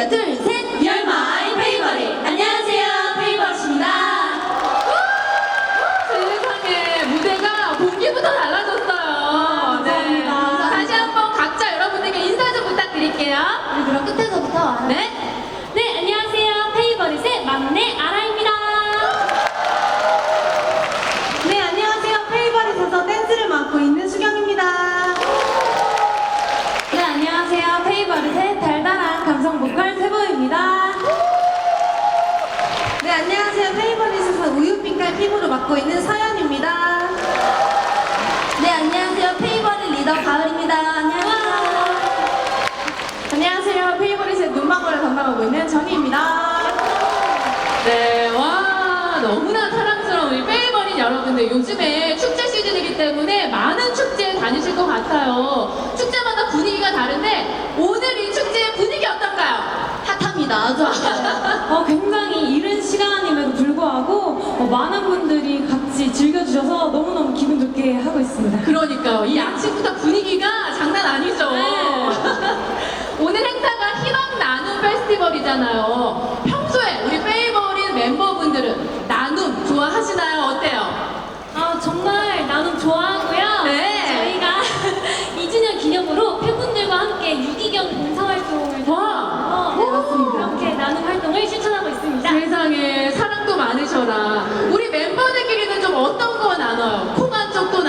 하겠습니다. 둘, 셋. You're my favorite. 안녕하세요, 페이버릿입니다. 세상에 무대가 공기부터 달라졌어요. 네. 감사합니다. 다시 한번 각자 여러분에게 인사 좀 부탁드릴게요. 우리 그럼 끝에서부터. 네. 네, 세보입니다. 네, 안녕하세요. 페이버릿에서 우유빛깔 피부를 맡고 있는 서연입니다. 네, 안녕하세요. 페이버릿 리더 가을입니다. 안녕하세요. 안녕하세요. 페이버릿의 눈망울을 담당하고 있는 정희입니다. 네, 와, 너무나 사랑스러운 우리 페이버린 여러분들. 요즘에 축제 시즌이기 때문에 많은 축제에 다니실 것 같아요. 축제마다 분위기가 다른데, 오늘 이 어떤가요? 핫해요. 어, 굉장히 이른 시간임에도 불구하고 어, 많은 분들이 같이 즐겨주셔서 너무너무 기분 좋게 하고 있습니다. 그러니까요. 이 아침부터 분위기가 장난 아니죠. 네. 오늘 행사가 희망 나눔 페스티벌이잖아요. 평소에 우리 페이버린 멤버분들은 나눔 좋아하시나요? 어때요? 아, 정말 나눔 좋아하고요. 네. 저희가 2주년 기념으로 팬분들과 함께 유기견 봉사활동을 와. 네, 맞습니다. 이렇게 나눔 활동을 실천하고 있습니다. 세상에 사랑도 많으셔라. 우리 멤버들끼리는 좀 어떤 거 나눠요? 콩한 쪽도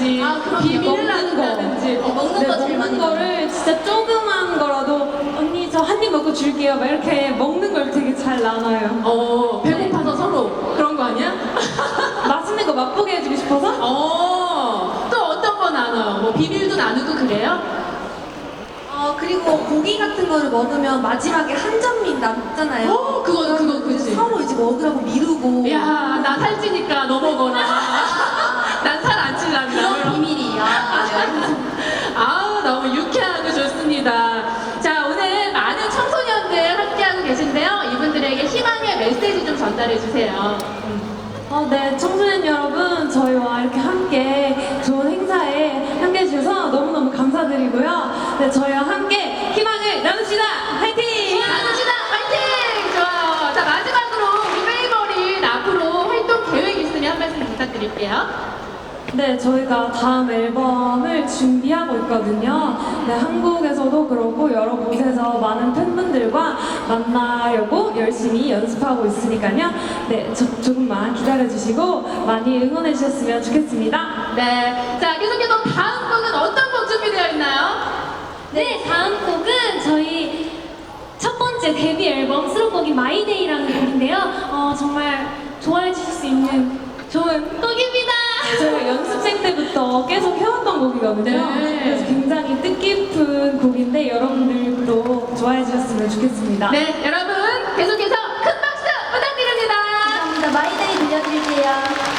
나눈다든지, 아. 비밀을 먹는 거. 나눈다든지. 어, 먹는 네, 거 제일 많이 먹는 거를 진짜 조그만 거라도 언니 저 한 입 먹고 줄게요. 막 이렇게 먹는 걸 되게 잘 나눠요. 어, 배고파서 서로 그런 거 아니야? 맛있는 거 맛보게 해주고 싶어서 어, 또 어떤 거 나눠요? 뭐 비밀도 나누고 그래요? 어, 그리고 고기 같은 거를 먹으면 마지막에 한 점이 남잖아요. 어, 그거, 그거, 그치. 서로 이제 먹으라고 미루고. 야, 나 살찌니까 너 먹어라. 전달해 주세요. 어, 네, 청소년 여러분, 저희와 이렇게 함께 좋은 행사에 함께 해주셔서 너무너무 감사드리고요. 네, 저희와 함께 희망을 나눕시다! 화이팅! 나누시다 화이팅! 좋아요. 자, 마지막으로 우리 페이버린 앞으로 활동 계획 있으면 한 말씀 부탁드릴게요. 네, 저희가 다음 앨범을 준비하고 있거든요. 네, 한국에서도 그렇고 여러 곳에서 많은 팬분들과 만나려고 열심히 연습하고 있으니까요. 네, 조, 조금만 기다려주시고 많이 응원해 주셨으면 좋겠습니다. 네. 자, 계속해서 다음 곡은 어떤 곡 준비되어 있나요? 네, 다음 곡은 저희 첫 번째 데뷔 앨범 수록곡이 마이데이라는 곡인데요. 어, 정말 좋아해 주실 수 있는 때부터 계속 해왔던 곡이거든요. 네. 그래서 굉장히 뜻깊은 곡인데 여러분들도 좋아해 주셨으면 좋겠습니다. 네, 여러분 계속해서 큰 박수 부탁드립니다. 감사합니다. 마이데이 들려드릴게요.